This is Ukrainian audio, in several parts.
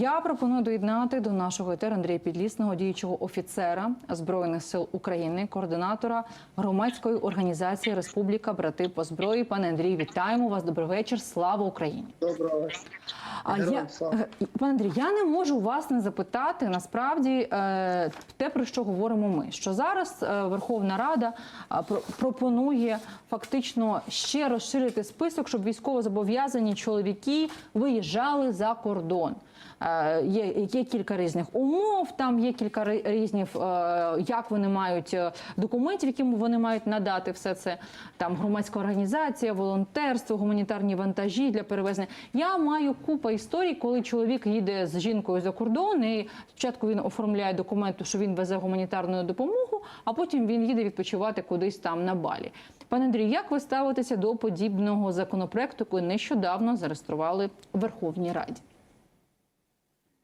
я пропоную доєднати до нашого етеру Андрія Підлісного, діючого офіцера збройних сил України, координатора громадської організації Республіка Брати по зброї. Пане Андрій, вітаємо вас. Добрий вечір. Слава Україні! Доброго. А я е, пане Андрій, я не можу вас не запитати насправді е, те, про що говоримо ми. Що зараз е, Верховна Рада про- пропонує фактично ще розширити список, щоб військовозобов'язані чоловіки виїжджали за кордон. Е, Є, є кілька різних умов, там є кілька різних, е, як вони мають е, документів, які вони мають надати все це. Там громадська організація, волонтерство, гуманітарні вантажі для перевезення. Я маю купа історій, коли чоловік їде з жінкою за кордон, і спочатку він оформляє документи, що він везе гуманітарну допомогу, а потім він їде відпочивати кудись там на балі. Пане Андрію, як ви ставитеся до подібного законопроекту, який нещодавно зареєстрували в Верховній Раді?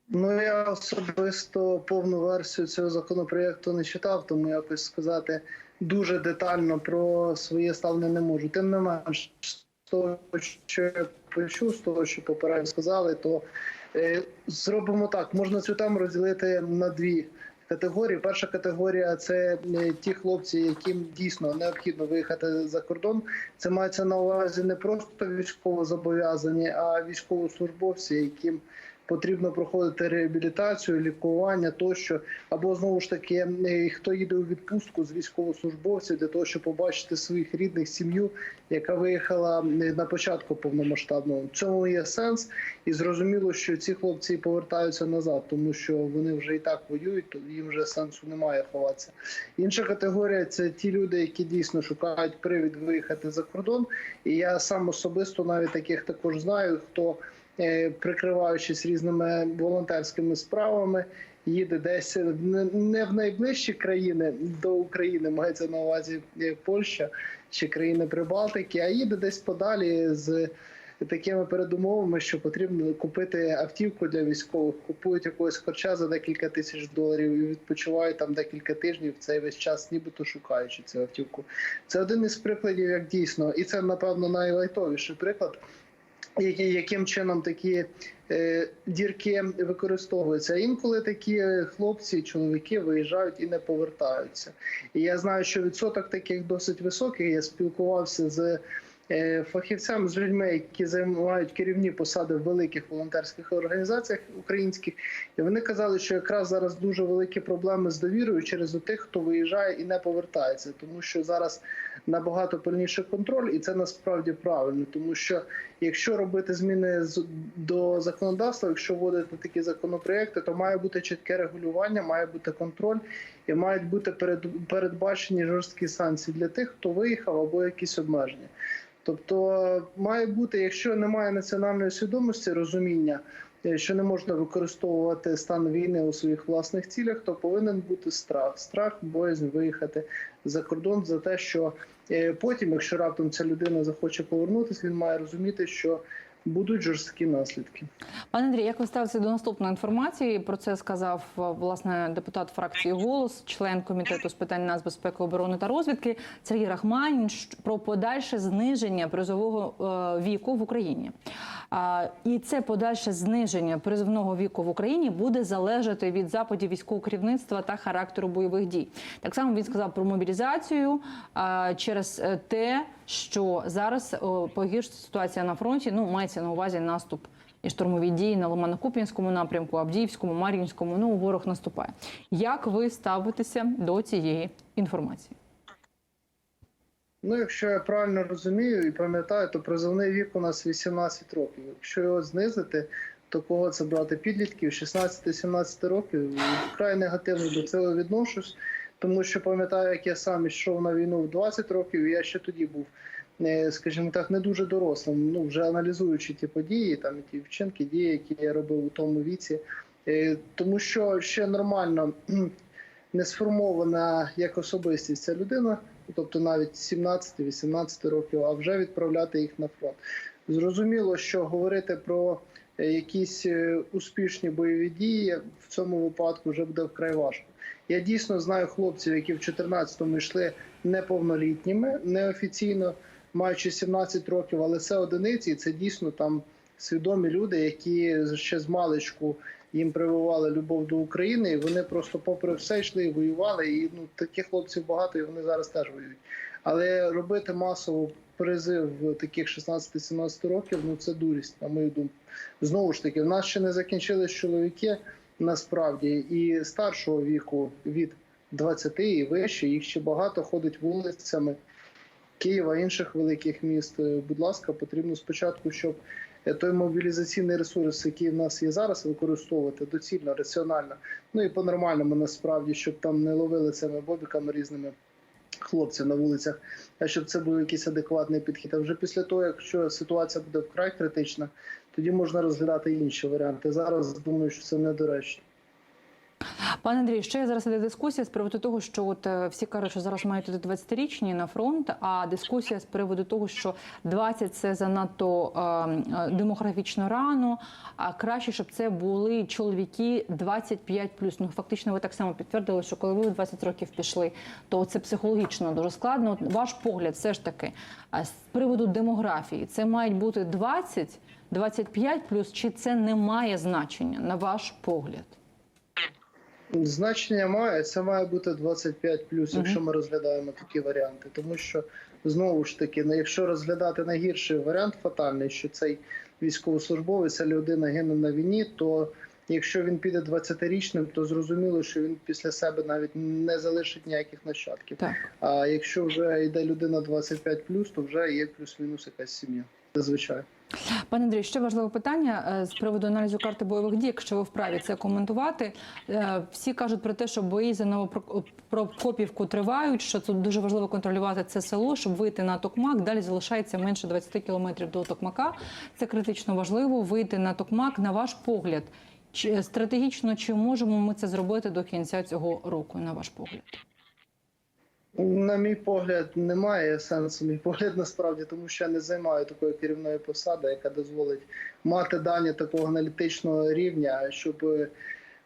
Ну я особисто повну версію цього законопроєкту не читав, тому якось сказати дуже детально про своє ставлення не можу. Тим не менш, з того, що я почув, з того, що попередньо сказали, то е, зробимо так: можна цю тему розділити на дві. Категорії. Перша категорія це е, ті хлопці, яким дійсно необхідно виїхати за кордон. Це мається на увазі не просто військово зобов'язані, а військовослужбовці, яким потрібно проходити реабілітацію, лікування тощо, або знову ж таки, е, хто їде у відпустку з військовослужбовців для того, щоб побачити своїх рідних сім'ю, яка виїхала на початку повномасштабного. В цьому є сенс, і зрозуміло, що ці хлопці повертаються назад, тому що вони вже і так воюють, то їм вже сенсу немає ховатися. Інша категорія це ті люди, які дійсно шукають привід виїхати за кордон. І я сам особисто навіть таких також знаю, хто прикриваючись різними волонтерськими справами, їде десь не- не в найближчі країни до України, мається на увазі е, Польща чи країни Прибалтики, а їде десь подалі з такими передумовами, що потрібно купити автівку для військових, купують якогось харча за декілька тисяч доларів і відпочивають там декілька тижнів. Цей весь час, нібито шукаючи цю автівку. Це один із прикладів, як дійсно, і це напевно найлайтовіший приклад. Яким чином такі е, дірки використовуються? Інколи такі хлопці, чоловіки виїжджають і не повертаються. І я знаю, що відсоток таких досить високий. Я спілкувався з е, фахівцями, з людьми, які займають керівні посади в великих волонтерських організаціях українських, і вони казали, що якраз зараз дуже великі проблеми з довірою через тих, хто виїжджає і не повертається, тому що зараз набагато пильніший контроль, і це насправді правильно, тому що якщо робити зміни до законодавства, якщо вводити такі законопроекти, то має бути чітке регулювання, має бути контроль і мають бути перед- передбачені жорсткі санкції для тих, хто виїхав або якісь обмеження. Тобто має бути, якщо немає національної свідомості, розуміння, е, що не можна використовувати стан війни у своїх власних цілях, то повинен бути страх. Страх, боязнь виїхати за кордон за те, що е, потім, якщо раптом ця людина захоче повернутися, він має розуміти, що будуть жорсткі наслідки. Пане Андрій, як ви ставитеся до наступної інформації? Про це сказав е, власне депутат фракції Голос, член комітету з питань нацбезпеки, оборони та розвідки Сергій Рахманін про подальше зниження призового е, віку в Україні. І це подальше зниження призовного віку в Україні буде залежати від западів військового керівництва та характеру бойових дій. Так само він сказав про мобілізацію через е, те, що зараз о, погіршується ситуація на фронті. Ну мається на увазі наступ і штурмові дії на Ломано-Куп'янському напрямку, Авдіївському, Мар'їнському. Ну ворог наступає. Як ви ставитеся до цієї інформації? Ну, якщо я правильно розумію і пам'ятаю, то призовний вік у нас 18 років. Якщо його знизити, то кого це брати підлітків 16-17 років? Вкрай негативно до цього відношусь, тому що пам'ятаю, як я сам йшов на війну в 20 років, і я ще тоді був, е, скажімо так, не дуже дорослим. Ну, вже аналізуючи ті події, там ті вчинки, дії, які я робив у тому віці. Е, Тому що ще нормально не сформована як особистість ця людина, тобто навіть 17-18 років, а вже відправляти їх на фронт. Зрозуміло, що говорити про е, якісь успішні бойові дії в цьому випадку вже буде вкрай важко. Я дійсно знаю хлопців, які в 14-му йшли неповнолітніми, неофіційно маючи 17 років, але це одиниці, і це дійсно там свідомі люди, які ще з маличку їм прививали любов до України, і вони просто, попри все, йшли і воювали. І ну таких хлопців багато, і вони зараз теж воюють. Але робити масово призив таких 16-17 років, ну це дурість, на мою думку. Знову ж таки, в нас ще не закінчились чоловіки насправді і старшого віку від 20 і вище, їх ще багато ходить вулицями Києва, інших великих міст. Е, Будь ласка, потрібно спочатку, щоб е, той мобілізаційний ресурс, який в нас є зараз, використовувати доцільно, раціонально, ну і по-нормальному насправді, щоб там не ловили цими бобіками різними хлопців на вулицях, а щоб це був якийсь адекватний підхід. А вже після того, якщо ситуація буде вкрай критична, тоді можна розглядати інші варіанти. Зараз думаю, що це недоречно. Пане Андрій, ще зараз іде дискусія з приводу того, що от е, всі кажуть, що зараз мають іти 20-річні на фронт. А дискусія з приводу того, що 20 – це занадто е, е, демографічно рано. А краще, щоб це були чоловіки 25 Ну фактично, ви так само підтвердили, що коли ви в 20 років пішли, то це психологічно дуже складно. От ваш погляд, все ж таки, з приводу демографії, це мають бути 20, 25 чи це не має значення на ваш погляд? Значення має це має бути 25 плюс, якщо ми розглядаємо такі варіанти. Тому що знову ж таки, якщо розглядати найгірший варіант фатальний, що цей військовослужбовець, ця людина гине на війні, то якщо він піде 20-річним, то зрозуміло, що він після себе навіть не залишить ніяких нащадків. Так. А якщо вже йде людина 25 плюс, то вже є плюс-мінус якась сім'я. Зазвичай. Пане Андрій, ще важливе питання е, з приводу аналізу карти бойових дій. Якщо ви вправі це коментувати, Е, всі кажуть про те, що бої за Новопрокопівку тривають. Що тут дуже важливо контролювати це село, щоб вийти на Токмак. Далі залишається менше 20 кілометрів до Токмака. Це критично важливо. Вийти на Токмак. На ваш погляд, чи стратегічно чи можемо ми це зробити до кінця цього року? На ваш погляд? На мій погляд, немає сенсу. Мій погляд насправді, тому що я не займаю такої керівної посади, яка дозволить мати дані такого аналітичного рівня, щоб е,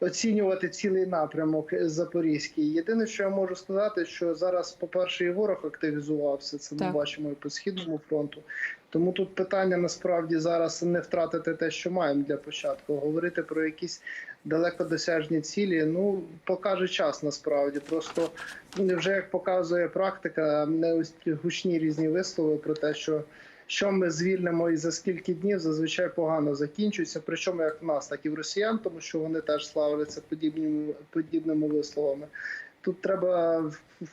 оцінювати цілий напрямок запорізький. Єдине, що я можу сказати, що зараз, по-перше, і ворог активізувався. Це ми бачимо і по східному фронту. Тому тут питання насправді зараз не втратити те, що маємо для початку. Говорити про якісь далекодосяжні цілі. Ну покаже час насправді. Просто вже як показує практика, не ось гучні різні вислови про те, що. Що ми звільнимо і за скільки днів зазвичай погано закінчується. Причому як в нас, так і в росіян, тому що вони теж славляться подібними подібними висловами. Тут треба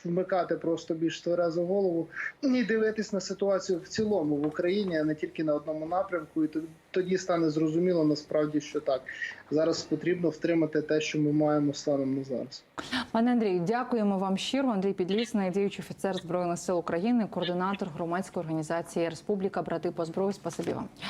вмикати просто більш тверезу голову і дивитись на ситуацію в цілому в Україні, а не тільки на одному напрямку. І тоді стане зрозуміло насправді, що так зараз потрібно втримати те, що ми маємо станом на зараз. Пане Андрію, дякуємо вам щиро. Андрій Підлісний, діючий офіцер збройних сил України, координатор громадської організації Республіка Брати по зброї. Спасибі вам.